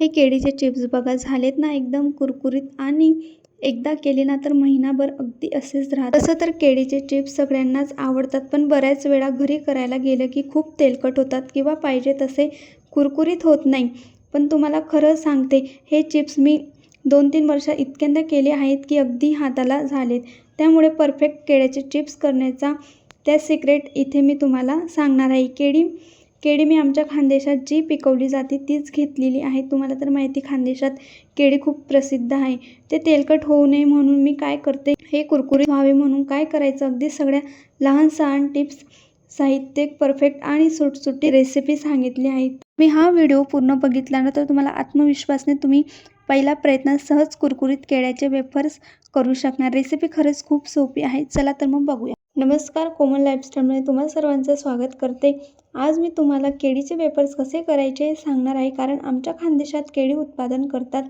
हे केळीचे चिप्स बघा झालेत ना एकदम कुरकुरीत आणि एकदा केले ना तर महिनाभर अगदी असेच राहतात. तसं तर केळीचे चिप्स सगळ्यांनाच आवडतात पण बऱ्याच वेळा घरी करायला गेलं की खूप तेलकट होतात किंवा पाहिजे तसे कुरकुरीत होत नाही. पण तुम्हाला खरं सांगते हे चिप्स मी दोन तीन वर्ष इतक्यांदा केले आहेत की अगदी हाताला झालेत. त्यामुळे परफेक्ट केळ्याचे चिप्स करण्याचा त्या सिक्रेट इथे मी तुम्हाला सांगणार आहे. केळी केळी मी आमच्या खानदेशात जी पिकवली जाते तीच घेतलेली आहे. तुम्हाला तर माहिती खानदेशात केळी खूप प्रसिद्ध आहे. ते तेलकट होऊ नये म्हणून मी काय करते? हे कुरकुरीत व्हावे म्हणून काय करायचं? अगदी सगळ्या लहान सहान टिप्स साहित्य परफेक्ट आणि सुटसुटी रेसिपी सांगितली आहेत. मी हा व्हिडिओ पूर्ण बघितला ना तर तुम्हाला आत्मविश्वासने तुम्ही पहिला प्रयत्न सहज कुरकुरीत केळ्याचे वेफर्स करू शकणार. रेसिपी खरंच खूप सोपी आहे. चला तर मग बघूया. नमस्कार कोमल लाईफस्टाईलमध्ये तुम्हाला सर्वांचं स्वागत करते. आज मी तुम्हाला केळीचे वेपर्स कसे करायचे हे सांगणार आहे. कारण आमच्या खानदेशात केळी उत्पादन करतात.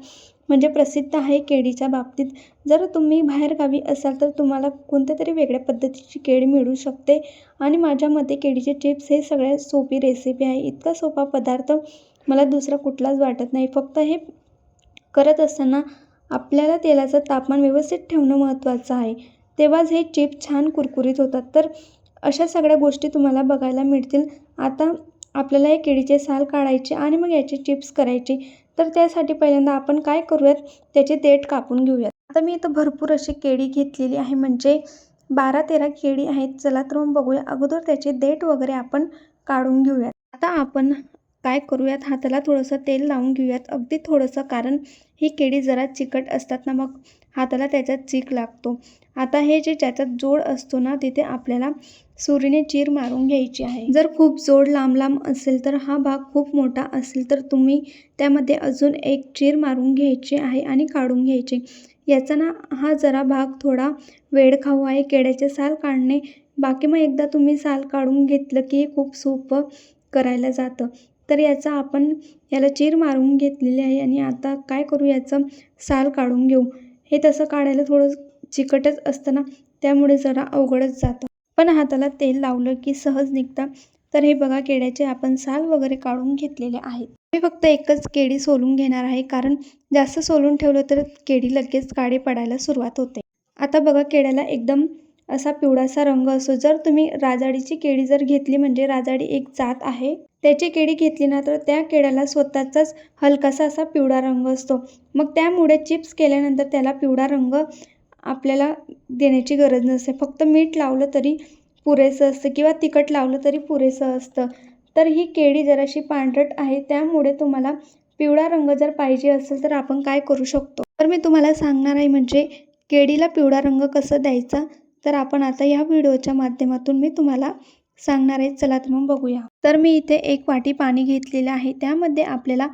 म्हणजे प्रसिद्ध आहे केळीच्या बाबतीत. जर तुम्ही बाहेरगावी असाल तर तुम्हाला कोणत्या तरी वेगळ्या पद्धतीची केळी मिळू शकते. आणि माझ्या मते केळीचे चिप्स हे सगळ्यात सोपी रेसिपी आहे. इतका सोपा पदार्थ मला दुसरा कुठलाच वाटत नाही. फक्त हे करत असताना आपल्याला तेलाचं तापमान व्यवस्थित ठेवणं महत्त्वाचं आहे. तेव्हाच हे चिप्स छान कुरकुरीत होतात. तर अशा सगळ्या गोष्टी तुम्हाला बघायला मिळतील. आता आपल्याला हे केळीचे साल काढायचे आणि मग याचे चिप्स करायचे. तर त्यासाठी पहिल्यांदा आपण काय करूयात? त्याचे देठ कापून घेऊयात. आता मी इथं भरपूर अशी केळी घेतलेली आहे. म्हणजे बारा तेरा केळी आहेत. चला तर मग बघूया. अगोदर त्याचे देठ वगैरे आपण काढून घेऊयात. आता आपण काय करूयात? हाताला थोडंसं तेल लावून घेऊयात. अगदी थोडंसं कारण ही केळी जरा चिकट असतात ना मग हाताला त्याचा चीक लागतो. आता हे जे ज्याच्यात जोड असतो ना तिथे आपल्याला सुरीने चीर मारून घ्यायची आहे. जर खूप जोड लांब लांब असेल तर हा भाग खूप मोठा असेल तर तुम्ही त्यामध्ये अजून एक चीर मारून घ्यायची आहे आणि काढून घ्यायचे. याचा ना हा जरा भाग थोडा वेळ खाऊ आहे केळ्याचे साल काढणे. बाकी मग एकदा तुम्ही साल काढून घेतलं की खूप सोपं करायला जातं. तर याचा आपण याला चीर मारून घेतलेली आहे आणि आता काय करू याचं साल काढून घेऊ. हे तसं काढायला थोडं चिकटच असतं ना त्यामुळे जरा अवघडच जातं. पण हाताला तेल लावलं की सहज निघतं. तर हे बघा केळ्याचे आपण साल वगैरे काढून घेतलेले आहेत. मी फक्त एकच केळी सोलून घेणार आहे कारण जास्त सोलून ठेवलं तर केळी लगेच काळे पडायला सुरुवात होते. आता बघा केळ्याला एकदम असा पिवळासा रंग असतो जर तुम्ही राजाडीची केळी जर घेतली म्हणजे राजाडी एक जात आहे. त्याची केळी घेतली ना तर त्या केळ्याला स्वतःचाच हलकासा असा पिवळा रंग असतो. मग त्यामुळे चिप्स केल्यानंतर त्याला पिवळा रंग आपल्याला देण्याची गरज नसते. फक्त मीठ लावलं तरी पुरेसं असतं किंवा तिखट लावलं तरी पुरेसं असतं. तर ही केळी जराशी पांढरट आहे त्यामुळे तुम्हाला पिवळा रंग जर पाहिजे असेल तर आपण काय करू शकतो? तर मी तुम्हाला सांगणार आहे म्हणजे केळीला पिवळा रंग कसं द्यायचा? तर आपण आता या व्हिडिओच्या माध्यमातून मी तुम्हाला सांगणार आहे. चला तर मग बघूया. तर मी इथे एक वाटी पाणी घेतलेलं आहे. त्यामध्ये आपल्याला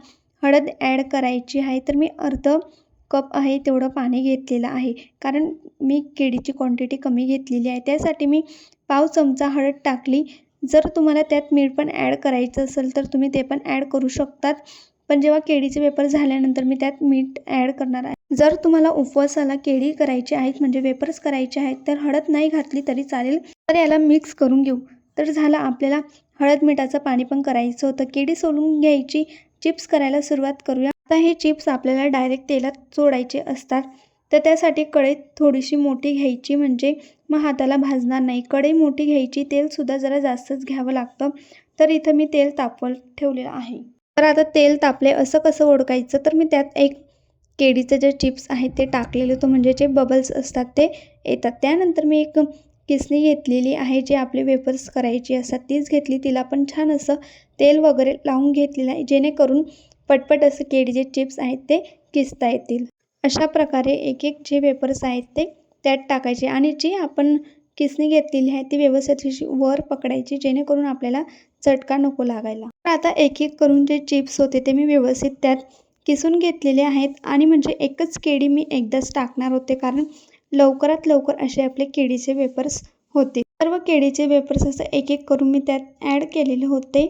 हळद ॲड करायची आहे. तर मी अर्ध कप आहे तेवढं पाणी घेतलेलं आहे. कारण मी केळीची क्वांटिटी कमी घेतलेली आहे. त्यासाठी मी पाव चमचा हळद टाकली. जर तुम्हाला त्यात मीठ पण ॲड करायचं असेल तर तुम्ही ते पण ॲड करू शकतात. पण जेव्हा केळीचे वेपर झाल्यानंतर मी त्यात मीठ ॲड करणार आहे. जर तुम्हाला उपवासाला केळी करायची आहेत म्हणजे वेपर्स करायचे आहेत तर हळद नाही घातली तरी चालेल. तर याला मिक्स करून घेऊ. तर झालं आपल्याला हळद मिठाचं पाणी पण करायचं होतं. केळी सोलून घ्यायची. चिप्स करायला सुरुवात करूया. तर हे चिप्स आपल्याला डायरेक्ट तेलात सोडायचे असतात. तर त्यासाठी कढई थोडीशी मोठी घ्यायची म्हणजे मग हाताला भाजणार नाही. कढई मोठी घ्यायची तेलसुद्धा जरा जास्तच घ्यावं लागतं. तर इथं मी तेल तापवत ठेवलेलं आहे. तर आता तेल तापले असं कसं ओळखायचं तर मी त्यात एक केळीचे जे चिप्स आहेत ते टाकलेले होतं. म्हणजे जे बबल्स असतात ते येतात. त्यानंतर मी एक किसणी घेतलेली आहे जे आपले वेफर्स करायची असतात. तीच घेतली. तिला पण छान असं तेल वगैरे लावून घेतलेलं आहे. जेणेकरून पटपट असं केळीचे चिप्स आहेत ते किसता येतील. अशा प्रकारे एक एक जे वेपर्स आहेत ते त्यात टाकायचे आणि जी आपण किसणी घेतलेली आहे ती व्यवस्थित अशी वर पकडायची जेणेकरून आपल्याला चटका नको लागायला. तर आता एक एक करून जे चिप्स होते ते मी व्यवस्थित त्यात किसून घेतलेले आहेत आणि म्हणजे एकच केळी मी एकदाच टाकणार होते कारण लवकरात लवकर असे आपले केळीचे वेपर्स होते. सर्व केळीचे वेपर्स असं एक एक करून मी त्यात ॲड केलेले होते.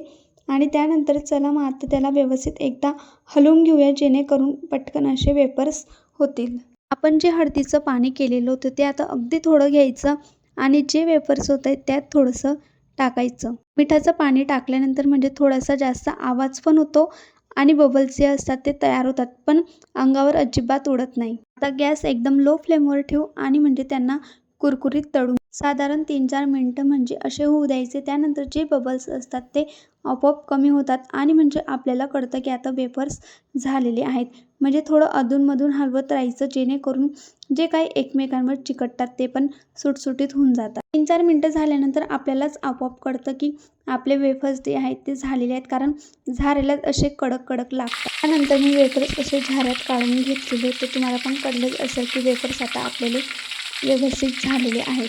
आणि त्यानंतर चला मग आता त्याला व्यवस्थित एकदा हलवून घेऊया जेणेकरून पटकन असे वेफर्स होतील. आपण जे हळदीचं पाणी केलेलं होतं ते आता अगदी थोडं घ्यायचं आणि जे वेफर्स होत आहेत त्यात थोडंसं टाकायचं. मिठाचं पाणी टाकल्यानंतर म्हणजे थोडासा जास्त आवाज पण होतो आणि बबल्स जे असतात ते तयार होतात. पण अंगावर अजिबात उडत नाही. आता गॅस एकदम लो फ्लेमवर ठेवू आणि म्हणजे त्यांना कुरकुरीत तळून. साधारण तीन चार मिनटं म्हणजे असे होऊ द्यायचे. त्यानंतर जे बबल्स असतात ते आपोआप कमी होतात आणि म्हणजे आपल्याला कळतं की आता वेफर्स झालेले आहेत. म्हणजे थोडं अधूनमधून हलवत राहायचं जेणेकरून जे काही एकमेकांवर चिकटतात ते पण सुटसुटीत होऊन जातात. तीन चार मिनटं झाल्यानंतर आपल्यालाच आपोआप कळतं की आपले वेफर्स जे आहेत ते झालेले आहेत कारण झारेलाच असे कडक कडक लागतात. त्यानंतर मी वेफर्स असे झाऱ्यात काढून घेतलेले ते तुम्हाला पण कळलंच असेल की वेफर्स आता आपल्याला व्यवस्थित झालेले आहेत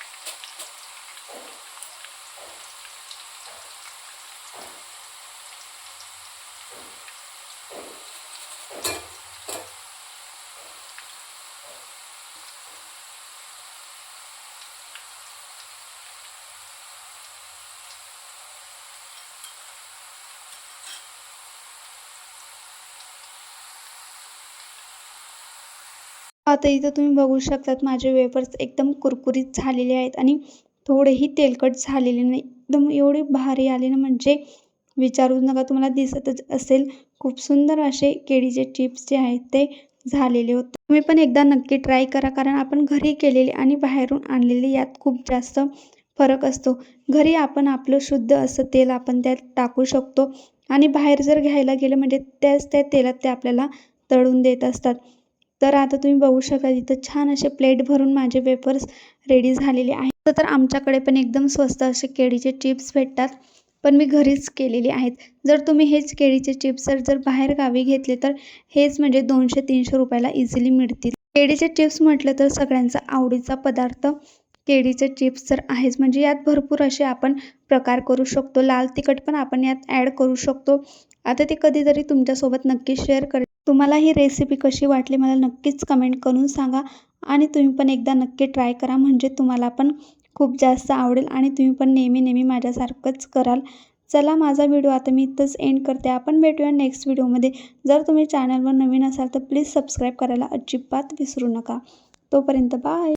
आता इथं तुम्ही बघू शकतात माझे वेफर्स एकदम कुरकुरीत झालेले आहेत आणि थोडेही तेलकट झालेले नाही. एकदम एवढे भारी आले ना म्हणजे विचारूच नका तुम्हाला दिसतच असेल. खूप सुंदर असे केळीचे चिप्स जे आहेत ते झालेले होते. तुम्ही पण एकदा नक्की ट्राय करा कारण आपण घरी केलेले आणि बाहेरून आणलेले यात खूप जास्त फरक असतो. घरी आपण आपलं शुद्ध असं तेल आपण त्यात टाकू शकतो आणि बाहेर जर घ्यायला गेलं म्हणजे त्याच त्या तेलात ते आपल्याला तळून देत असतात. तर आता तुम्ही बघू शकाल इथं छान असे प्लेट भरून माझे वेफर्स रेडी झालेले आहेत. तर आमच्याकडे पण एकदम स्वस्त असे केळीचे चिप्स भेटतात पण मी घरीच केलेले आहेत. जर तुम्ही हेच केळीचे चिप्स जर जर बाहेर गावी घेतले तर हेच म्हणजे दोनशे तीनशे रुपयाला इझिली मिळतील. केळीचे चिप्स म्हटलं तर सगळ्यांचा आवडीचा पदार्थ केळीचे चिप्स तर आहेच. म्हणजे यात भरपूर असे आपण प्रकार करू शकतो. लाल तिखट पण आपण यात ॲड करू शकतो. आता ते कधीतरी तुमच्यासोबत नक्की शेअर करेल तुम्हाला ही रेसिपी कशी वाटली मला नक्कीच कमेंट करून सांगा. आणि तुम्ही पण एकदा नक्की ट्राय करा. म्हणजे तुम्हाला पण खूप जास्त आवडेल आणि तुम्ही पण नेहमी नेहमी माझ्यासारखंच कराल. चला माझा व्हिडिओ आता मी इथंच एंड करते. आपण भेटूया नेक्स्ट व्हिडिओमध्ये जर तुम्ही चॅनलवर नवीन असाल तर प्लीज सबस्क्राईब करायला अजिबात विसरू नका. तोपर्यंत बाय